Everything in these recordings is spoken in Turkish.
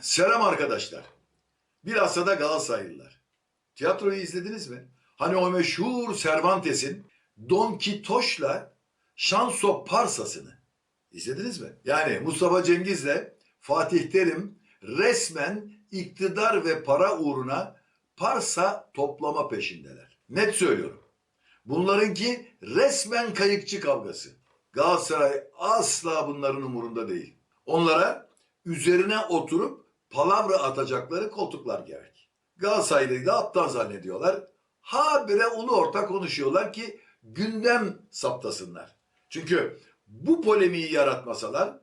Selam arkadaşlar. Bilhassa da Galatasaraylılar. Tiyatroyu izlediniz mi? Hani o meşhur Cervantes'in Don Quixote'la Şanso Parsas'ını izlediniz mi? Yani Mustafa Cengiz'le Fatih Terim resmen iktidar ve para uğruna parsa toplama peşindeler. Net söylüyorum. Bunlarınki resmen kayıkçı kavgası. Galatasaray asla bunların umurunda değil. Onlara üzerine oturup palavra atacakları koltuklar gerek. Galatasaraylı'yı da aptal zannediyorlar. Habire ulu orta konuşuyorlar ki gündem saptasınlar. Çünkü bu polemiği yaratmasalar,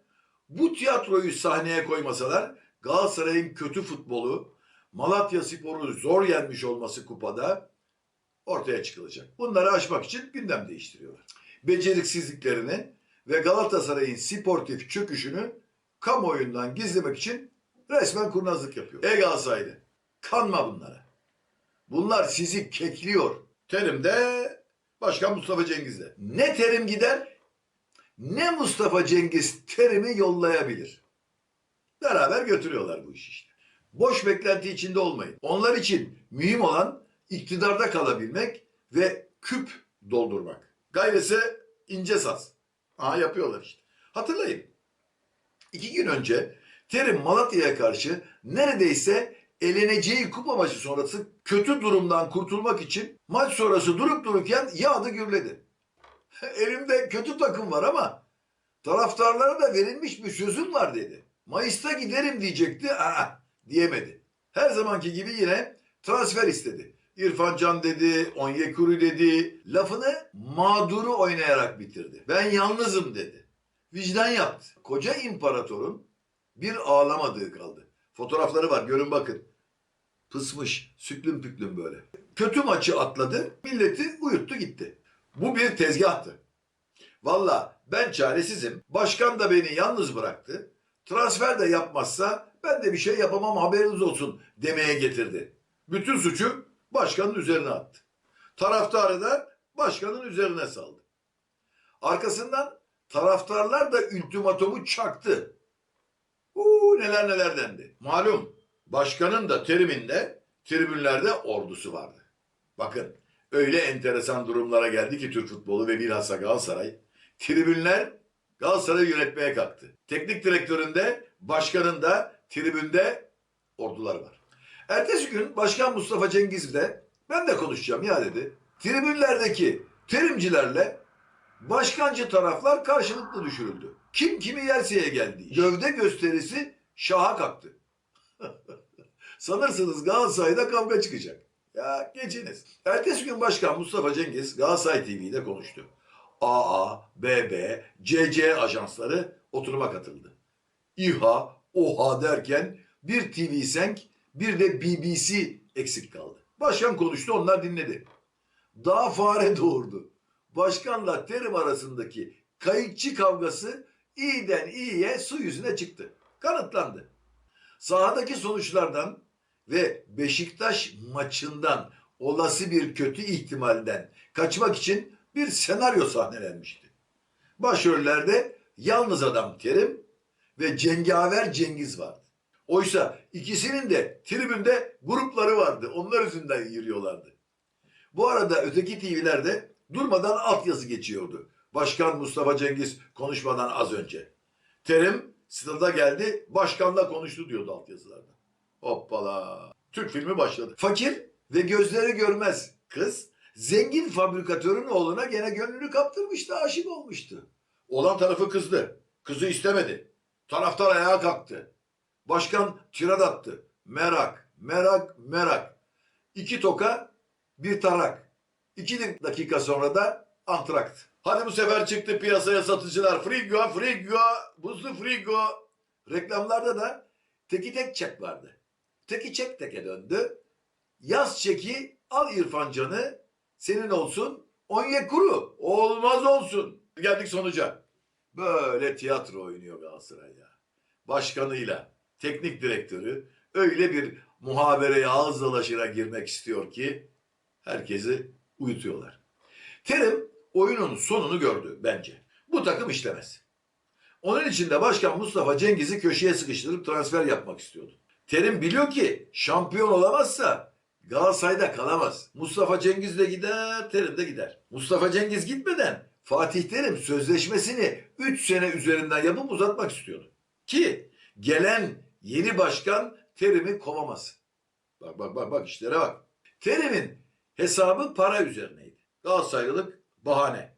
bu tiyatroyu sahneye koymasalar Galatasaray'ın kötü futbolu, Malatya Spor'u zor yenmiş olması kupada ortaya çıkılacak. Bunları aşmak için gündem değiştiriyorlar. Beceriksizliklerini ve Galatasaray'ın sportif çöküşünü kamuoyundan gizlemek için resmen kurnazlık yapıyor. Ey Galatasaraylı kanma bunlara. Bunlar sizi kekliyor. Terim de Başkan Mustafa Cengiz'de. Ne Terim gider ne Mustafa Cengiz Terim'i yollayabilir. Beraber götürüyorlar bu işi işte. Boş beklenti içinde olmayın. Onlar için mühim olan iktidarda kalabilmek ve küp doldurmak. Gayrısı ince saz. Aha yapıyorlar işte. Hatırlayın. İki gün önce Terim Malatya'ya karşı neredeyse eleneceği kupa maçı sonrası kötü durumdan kurtulmak için maç sonrası durup dururken yağdı gürledi. Elimde kötü takım var ama taraftarlara da verilmiş bir sözüm var dedi. Mayıs'ta giderim diyecekti. Aa, diyemedi. Her zamanki gibi yine transfer istedi. İrfan Can dedi, Onyekuru dedi. Lafını mağduru oynayarak bitirdi. Ben yalnızım dedi. Vicdan yaptı. Koca imparatorun bir ağlamadığı kaldı. Fotoğrafları var görün bakın. Pısmış, süklüm püklüm böyle. Kötü maçı atladı, milleti uyuttu gitti. Bu bir tezgahtı. Valla ben çaresizim. Başkan da beni yalnız bıraktı. Transfer de yapmazsa ben de bir şey yapamam haberiniz olsun demeye getirdi. Bütün suçu başkanın üzerine attı. Taraftarı da başkanın üzerine saldı. Arkasından taraftarlar da ultimatomu çaktı. Uuu neler neler dendi. Malum başkanın da teriminde tribünlerde ordusu vardı. Bakın öyle enteresan durumlara geldi ki Türk futbolu ve bilhassa Galatasaray. Tribünler Galatasaray'ı yönetmeye kalktı. Teknik direktöründe, başkanın da tribünde orduları var. Ertesi gün Başkan Mustafa Cengiz de ben de konuşacağım ya dedi. Tribünlerdeki terimcilerle başkancı taraflar karşılıklı düşürüldü. Kim kimi yerseye geldi. Gövde gösterisi şaha kalktı. Sanırsınız Galatasaray'da kavga çıkacak. Ya geçiniz. Ertesi gün Başkan Mustafa Cengiz Galatasaray TV'de konuştu. AA, BB, CC ajansları oturuma katıldı. İHA, OHA derken bir TV Senk bir de BBC eksik kaldı. Başkan konuştu onlar dinledi. Daha fare doğurdu. Başkanla terim arasındaki kayıkçı kavgası iyiden iyiye su yüzüne çıktı. Kanıtlandı. Sahadaki sonuçlardan ve Beşiktaş maçından olası bir kötü ihtimalden kaçmak için bir senaryo sahnelenmişti. Başrollerde yalnız adam Terim ve cengaver Cengiz vardı. Oysa ikisinin de tribünde grupları vardı. Onlar yüzünden yürüyorlardı. Bu arada öteki TV'lerde durmadan altyazı geçiyordu. Başkan Mustafa Cengiz konuşmadan az önce. Terim stada geldi, başkanla konuştu diyordu altyazılarda. Hoppala. Türk filmi başladı. Fakir ve gözleri görmez kız zengin fabrikatörün oğluna gene gönlünü kaptırmıştı, aşık olmuştu. Olan tarafı kızdı. Kızı istemedi. Taraftar ayağa kalktı. Başkan tirad attı. Merak, merak, merak. İki toka, bir tarak. İki dakika sonra da antrakt. Hadi bu sefer çıktı piyasaya satıcılar. Frigo, frigo, buzlu frigo. Reklamlarda da teki tek çek vardı. Teki çek teke döndü. Yaz çeki al İrfan Can'ı senin olsun. Onye kuru olmaz olsun. Geldik sonuca. Böyle tiyatro oynuyor Galatasaray ya. Başkanıyla, teknik direktörü öyle bir muhabereye ağız dalaşına girmek istiyor ki herkesi uyutuyorlar. Terim oyunun sonunu gördü bence. Bu takım işlemez. Onun için de Başkan Mustafa Cengiz'i köşeye sıkıştırıp transfer yapmak istiyordu. Terim biliyor ki şampiyon olamazsa Galatasaray'da kalamaz. Mustafa Cengiz de gider, Terim de gider. Mustafa Cengiz gitmeden Fatih Terim sözleşmesini 3 sene üzerinden yapıp uzatmak istiyordu. Ki gelen yeni başkan Terim'i kovamaz. Bak bak bak bak işlere bak. Terim'in hesabı para üzerineydi. Galatasaraylılık bahane.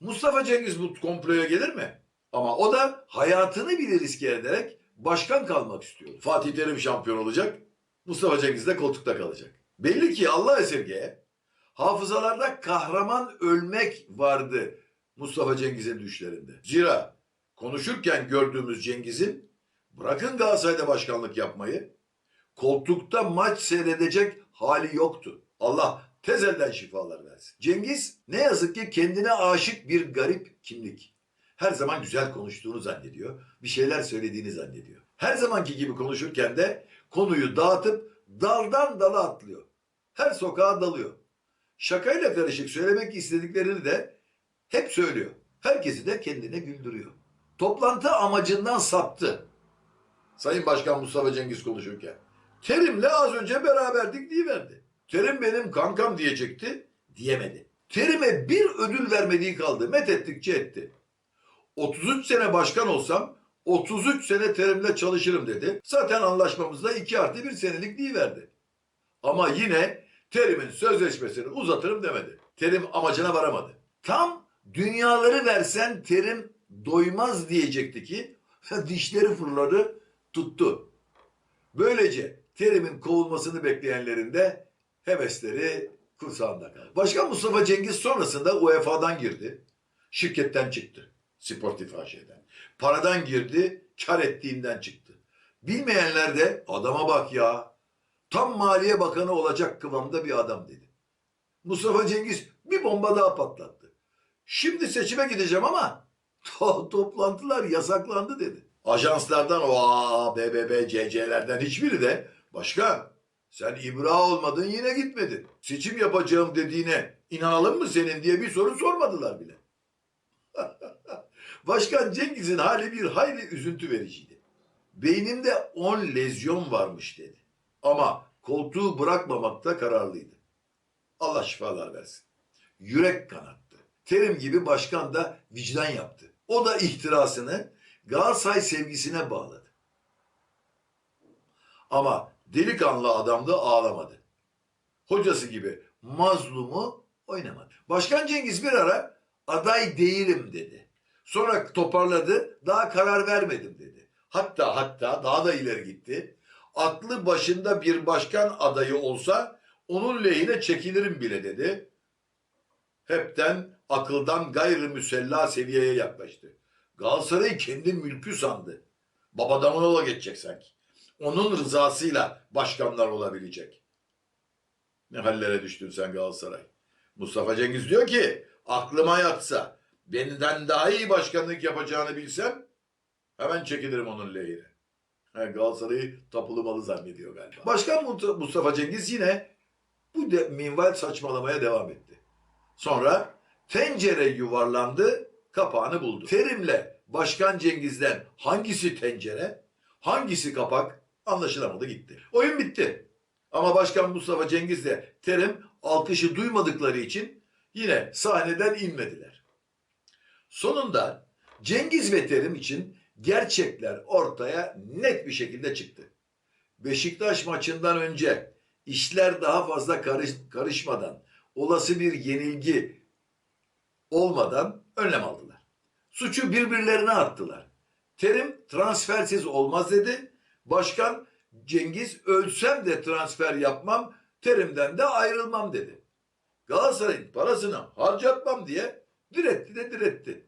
Mustafa Cengiz bu komploya gelir mi? Ama o da hayatını bile riske ederek başkan kalmak istiyor. Fatih Terim şampiyon olacak. Mustafa Cengiz de koltukta kalacak. Belli ki Allah esirgeye hafızalarda kahraman ölmek vardı Mustafa Cengiz'in düşlerinde. Zira konuşurken gördüğümüz Cengiz'in bırakın Galatasaray'da başkanlık yapmayı koltukta maç seyredecek hali yoktu. Allah tez elden şifalar versin. Cengiz ne yazık ki kendine aşık bir garip kimlik. Her zaman güzel konuştuğunu zannediyor. Bir şeyler söylediğini zannediyor. Her zamanki gibi konuşurken de konuyu dağıtıp daldan dala atlıyor. Her sokağa dalıyor. Şakayla karışık söylemek istediklerini de hep söylüyor. Herkesi de kendine güldürüyor. Toplantı amacından saptı. Sayın Başkan Mustafa Cengiz konuşurken. Terim'le az önce beraberdik diye verdi. Terim benim kankam diyecekti, diyemedi. Terim'e bir ödül vermediği kaldı. Met ettikçe etti. 33 sene başkan olsam 33 sene terimle çalışırım dedi. Zaten anlaşmamızda 2 artı 1 senelik verdi. Ama yine Terim'in sözleşmesini uzatırım demedi. Terim amacına varamadı. Tam dünyaları versen Terim doymaz diyecekti ki dişleri fırladı tuttu. Böylece Terim'in kovulmasını bekleyenlerin de hevesleri kursağında kaldı. Başkan Mustafa Cengiz sonrasında UEFA'dan girdi. Şirketten çıktı. Sportif AŞ'den. Paradan girdi, kar ettiğinden çıktı. Bilmeyenler de adama bak ya. Tam Maliye Bakanı olacak kıvamda bir adam dedi. Mustafa Cengiz bir bomba daha patlattı. Şimdi seçime gideceğim ama to- toplantılar yasaklandı dedi. Ajanslardan o BBB, CC'lerden hiçbiri de başkan sen ibra olmadın yine gitmedin. Seçim yapacağım dediğine inanalım mı senin diye bir soru sormadılar bile. Başkan Cengiz'in hali bir hayli üzüntü vericiydi. Beynimde 10 lezyon varmış dedi. Ama koltuğu bırakmamakta kararlıydı. Allah şifalar versin. Yürek kanattı. Terim gibi başkan da vicdan yaptı. O da ihtirasını Galatasaray sevgisine bağladı. Ama delikanlı adam da ağlamadı. Hocası gibi mazlumu oynamadı. Başkan Cengiz bir ara aday değilim dedi. Sonra toparladı, daha karar vermedim dedi. Hatta hatta daha da ileri gitti. Aklı başında bir başkan adayı olsa onun lehine çekilirim bile dedi. Hepten akıldan gayrı müsella seviyeye yaklaştı. Galatasaray'ı kendi mülkü sandı. Babadan oğula geçecek sanki. Onun rızasıyla başkanlar olabilecek. Ne hallere düştün sen Galatasaray. Mustafa Cengiz diyor ki aklıma yatsa benden daha iyi başkanlık yapacağını bilsem hemen çekilirim onun lehine. Ha, Galatasaray'ı tapulu malı zannediyor galiba. Başkan Mustafa Cengiz yine bu de, minval saçmalamaya devam etti. Sonra tencere yuvarlandı, kapağını buldu. Terimle Başkan Cengiz'den hangisi tencere, hangisi kapak anlaşılamadı gitti. Oyun bitti. Ama Başkan Mustafa Cengiz de Terim alkışı duymadıkları için yine sahneden inmediler. Sonunda Cengiz ve Terim için gerçekler ortaya net bir şekilde çıktı. Beşiktaş maçından önce işler daha fazla karış, karışmadan, olası bir yenilgi olmadan önlem aldılar. Suçu birbirlerine attılar. Terim transfersiz olmaz dedi. Başkan Cengiz ölsem de transfer yapmam, Terim'den de ayrılmam dedi. Galatasaray'ın parasını harcatmam diye diretti de diretti.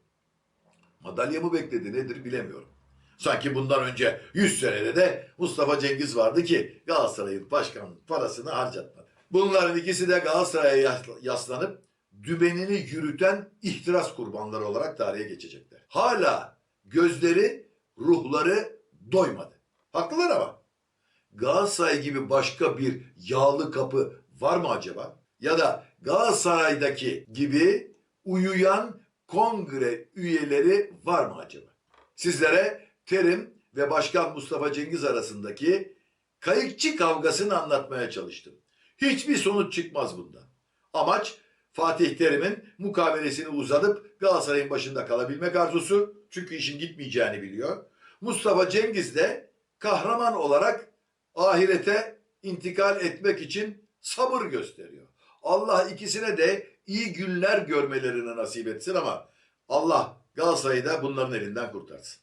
Madalya mı bekledi nedir bilemiyorum. Sanki bundan önce 100 senede de Mustafa Cengiz vardı ki Galatasaray'ın başkanın parasını harcatmadı. Bunların ikisi de Galatasaray'a yas- yaslanıp dümenini yürüten ihtiras kurbanları olarak tarihe geçecekler. Hala gözleri, ruhları doymadı. Haklılar ama. Galatasaray gibi başka bir yağlı kapı var mı acaba? Ya da Galatasaray'daki gibi uyuyan kongre üyeleri var mı acaba? Sizlere Terim ve Başkan Mustafa Cengiz arasındaki kayıkçı kavgasını anlatmaya çalıştım. Hiçbir sonuç çıkmaz bundan. Amaç Fatih Terim'in mukavelesini uzatıp Galatasaray'ın başında kalabilmek arzusu. Çünkü işin gitmeyeceğini biliyor. Mustafa Cengiz de kahraman olarak ahirete intikal etmek için sabır gösteriyor. Allah ikisine de iyi günler görmelerini nasip etsin ama Allah Galatasaray'ı da bunların elinden kurtarsın.